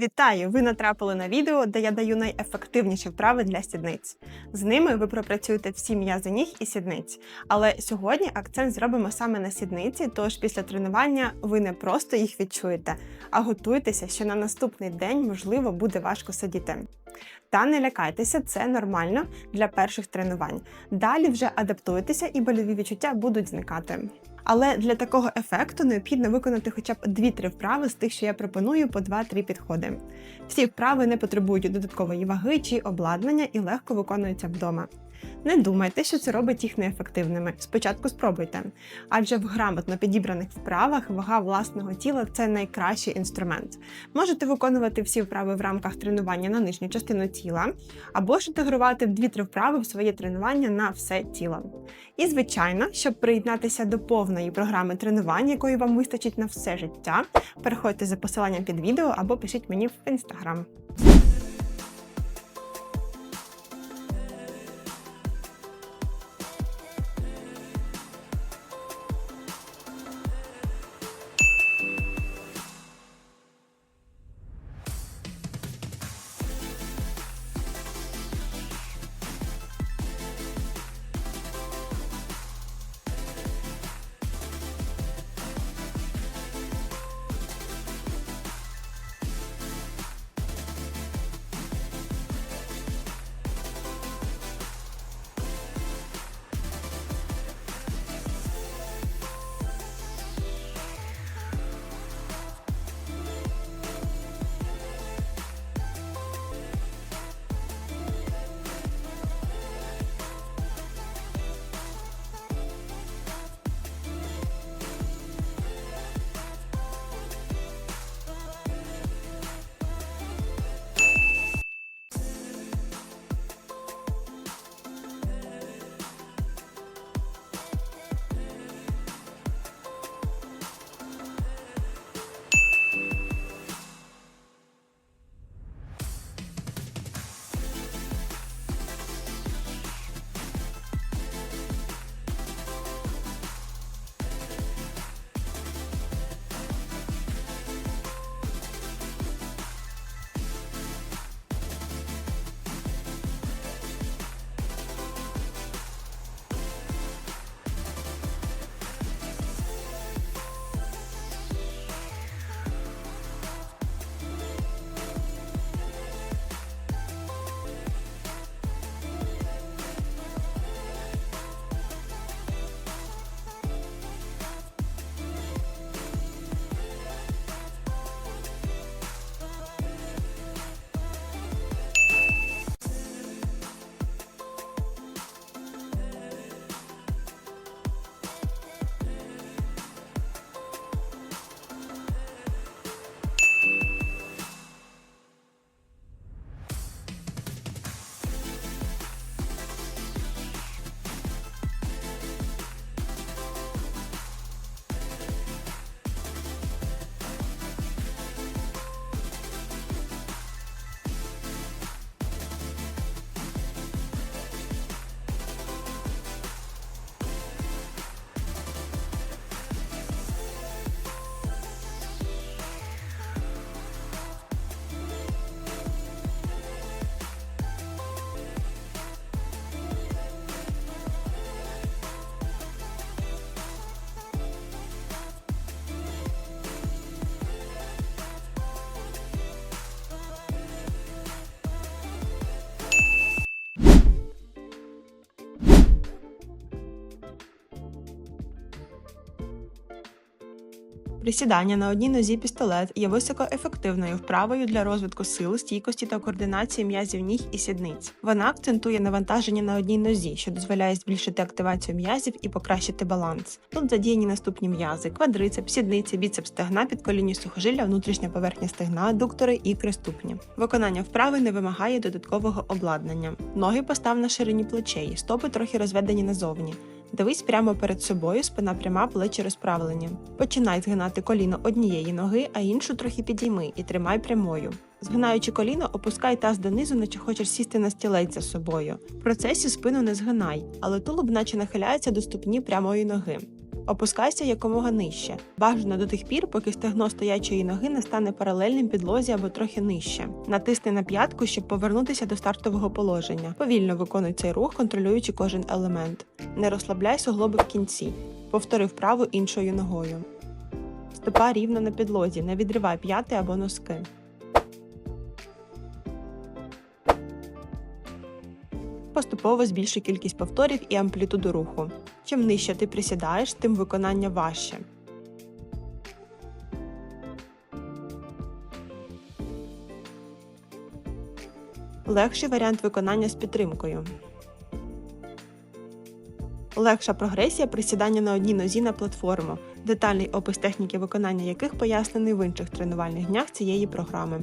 Вітаю! Ви натрапили на відео, де я даю найефективніші вправи для сідниць. З ними ви пропрацюєте всі м'язи ніг і сідниць. Але сьогодні акцент зробимо саме на сідниці, тож після тренування ви не просто їх відчуєте, а готуйтеся, що на наступний день можливо буде важко сидіти. Та не лякайтеся, це нормально для перших тренувань. Далі вже адаптуйтеся і больові відчуття будуть зникати. Але для такого ефекту необхідно виконати хоча б 2-3 вправи з тих, що я пропоную по 2-3 підходи. Всі вправи не потребують додаткової ваги чи обладнання і легко виконуються вдома. Не думайте, що це робить їх неефективними. Спочатку спробуйте. Адже в грамотно підібраних вправах вага власного тіла це найкращий інструмент. Можете виконувати всі вправи в рамках тренування на нижню частину тіла, або ж інтегрувати в 2-3 вправи в своє тренування на все тіло. І, звичайно, щоб приєднатися до повної програми тренувань, якої вам вистачить на все життя, переходьте за посиланням під відео або пишіть мені в інстаграм. Присідання на одній нозі пістолет є високоефективною вправою для розвитку сил, стійкості та координації м'язів ніг і сідниць. Вона акцентує навантаження на одній нозі, що дозволяє збільшити активацію м'язів і покращити баланс. Тут задіяні наступні м'язи: квадрицеп, сідниці, біцеп стегна, підколінні сухожилля, внутрішня поверхня стегна, дуктори ікри ступні. Виконання вправи не вимагає додаткового обладнання. Ноги постав на ширині плечей, стопи трохи розведені назовні. Дивись прямо перед собою, спина пряма, плечі розправлені. Починай згинати коліно однієї ноги, а іншу трохи підійми і тримай прямою. Згинаючи коліно, опускай таз донизу, наче хочеш сісти на стілець за собою. В процесі спину не згинай, але тулуб наче нахиляється до ступні прямої ноги. Опускайся якомога нижче. Бажано до тих пір, поки стегно стоячої ноги не стане паралельним підлозі або трохи нижче. Натисни на п'ятку, щоб повернутися до стартового положення. Повільно виконуй цей рух, контролюючи кожен елемент. Не розслабляй суглоби в кінці. Повтори вправу іншою ногою. Стопа рівно на підлозі, не відривай п'яти або носки. Поступово збільшуй кількість повторів і амплітуду руху. Чим нижче ти присідаєш, тим виконання важче. Легший варіант виконання з підтримкою. Легша прогресія присідання на одній нозі на платформу, детальний опис техніки виконання яких пояснений в інших тренувальних днях цієї програми.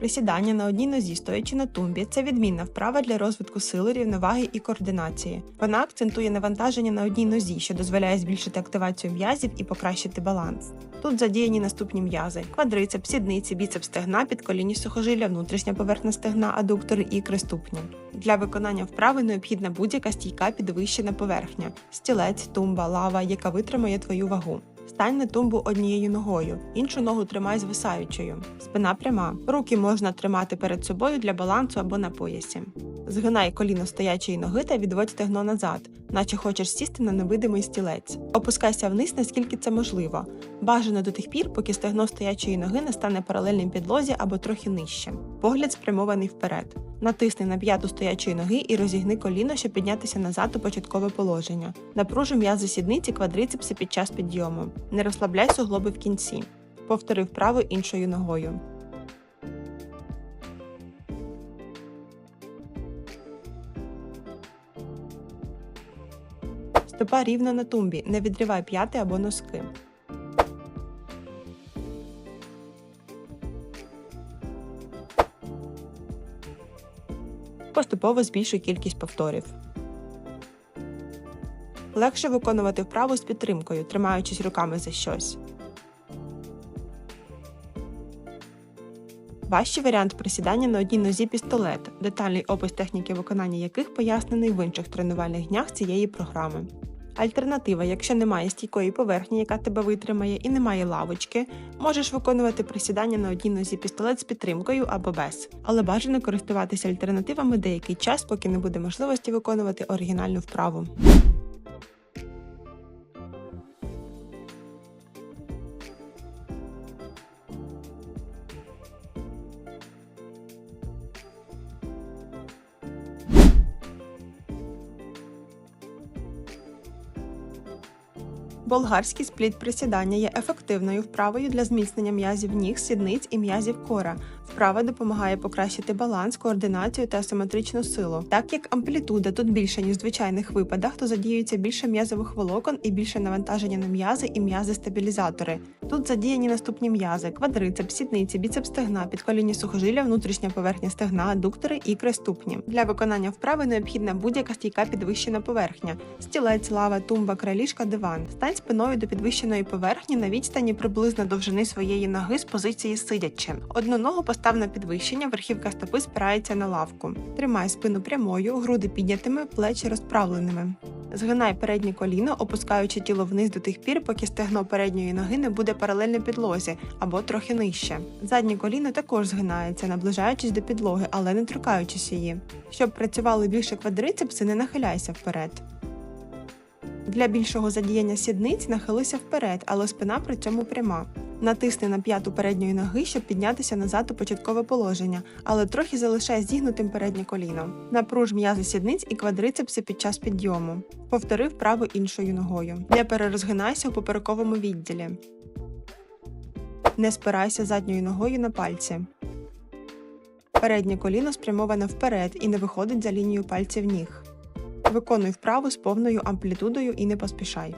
Присідання на одній нозі, стоячи на тумбі, це відмінна вправа для розвитку сили, рівноваги і координації. Вона акцентує навантаження на одній нозі, що дозволяє збільшити активацію м'язів і покращити баланс. Тут задіяні наступні м'язи: квадрицепс, сідниці, біцепс стегна, підколінні сухожилля, внутрішня поверхня стегна, адуктори, ікри ступня. Для виконання вправи необхідна будь-яка стійка підвищена поверхня, стілець, тумба, лава, яка витримає твою вагу. Стань на тумбу однією ногою, іншу ногу тримай звисаючою. Спина пряма. Руки можна тримати перед собою для балансу або на поясі. Згинай коліно стоячої ноги та відводь стегно назад, наче хочеш сісти на невидимий стілець. Опускайся вниз, наскільки це можливо. Бажано до тих пір, поки стегно стоячої ноги не стане паралельним підлозі або трохи нижче. Погляд спрямований вперед. Натисни на п'яту стоячої ноги і розігни коліно, щоб піднятися назад у початкове положення. Напружуй м'язи сідниці квадрицепси під час підйому. Не розслабляй суглоби в кінці. Повтори вправу іншою ногою. Стопа рівно на тумбі. Не відривай п'яти або носки. Поступово збільшуй кількість повторів. Легше виконувати вправу з підтримкою, тримаючись руками за щось. Важчий варіант присідання на одній нозі пістолет, детальний опис техніки виконання яких пояснений в інших тренувальних днях цієї програми. Альтернатива, якщо немає стійкої поверхні, яка тебе витримає, і немає лавочки, можеш виконувати присідання на одній нозі пістолет з підтримкою або без, але бажано користуватися альтернативами деякий час, поки не буде можливості виконувати оригінальну вправу. Болгарський спліт присідання є ефективною вправою для зміцнення м'язів ніг, сідниць і м'язів кора. Вправа допомагає покращити баланс, координацію та асиметричну силу. Так як амплітуда тут більша, ніж в звичайних випадах, то задіюється більше м'язових волокон і більше навантаження на м'язи і м'язи-стабілізатори. Тут задіяні наступні м'язи: квадрицепс, сідниці, біцепс стегна, підколінні сухожилля, внутрішня поверхня стегна, адуктори, ікри ступні. Для виконання вправи необхідна будь-яка стійка підвищена поверхня: стілець, лава, тумба, кралішка, диван. Стань спиною до підвищеної поверхні на відстані приблизно довжини своєї ноги з позиції сидячи. Одну ногу постав на підвищення, верхівка стопи спирається на лавку. Тримай спину прямою, груди піднятими, плечі розправленими. Згинай переднє коліно, опускаючи тіло вниз до тих пір, поки стегно передньої ноги не буде паралельно підлозі або трохи нижче. Заднє коліно також згинається, наближаючись до підлоги, але не торкаючись її. Щоб працювали більше квадрицепси, не нахиляйся вперед. Для більшого задіяння сідниць нахилися вперед, але спина при цьому пряма. Натисни на п'яту передньої ноги, щоб піднятися назад у початкове положення, але трохи залишай зігнутим переднє коліно. Напруж м'язи сідниць і квадрицепси під час підйому. Повтори вправу іншою ногою. Не перерозгинайся у поперековому відділі. Не спирайся задньою ногою на пальці. Переднє коліно спрямоване вперед і не виходить за лінію пальців ніг. Виконуй вправу з повною амплітудою і не поспішай.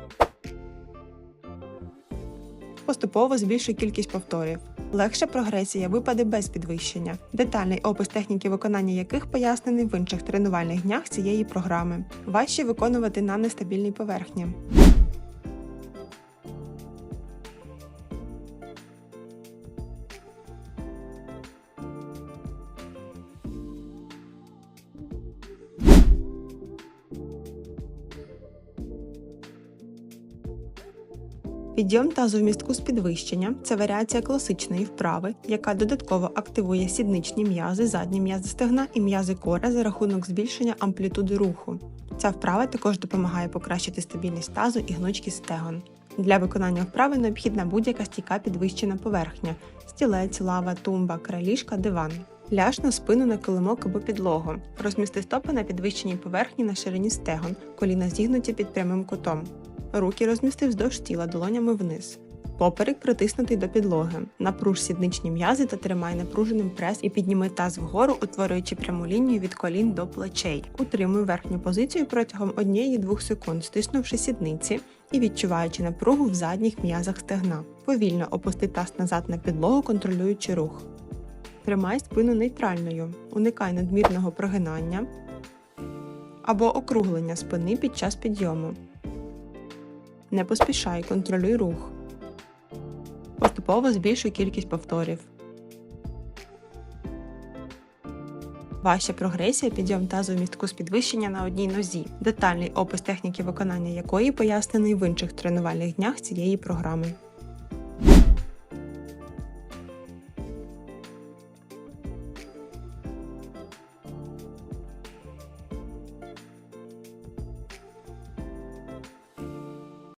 Поступово збільшуй кількість повторів. Легша прогресія випаде без підвищення. Детальний опис техніки виконання яких пояснений в інших тренувальних днях цієї програми. Важче виконувати на нестабільній поверхні. Підйом тазу в містку з підвищення це варіація класичної вправи, яка додатково активує сідничні м'язи, задні м'язи стегна і м'язи кора за рахунок збільшення амплітуди руху. Ця вправа також допомагає покращити стабільність тазу і гнучкість стегон. Для виконання вправи необхідна будь-яка стійка підвищена поверхня: стілець, лава, тумба, край диван. Ляж на спину на килимок або підлогу. Розмісти стопи на підвищеній поверхні на ширині стегон, коліна зігнуті під прямим кутом. Руки розмістив вздовж тіла долонями вниз. Поперек притиснутий до підлоги. Напруж сідничні м'язи та тримай напруженим прес і підніми таз вгору, утворюючи пряму лінію від колін до плечей. Утримуй верхню позицію протягом 1-2 секунд, стиснувши сідниці і відчуваючи напругу в задніх м'язах стегна. Повільно опусти таз назад на підлогу, контролюючи рух. Тримай спину нейтральною, уникай надмірного прогинання або округлення спини під час підйому. Не поспішай, контролюй рух. Поступово збільшуй кількість повторів. Ваша прогресія підйом тазу в містку з підвищення на одній нозі. Детальний опис техніки виконання якої пояснений в інших тренувальних днях цієї програми.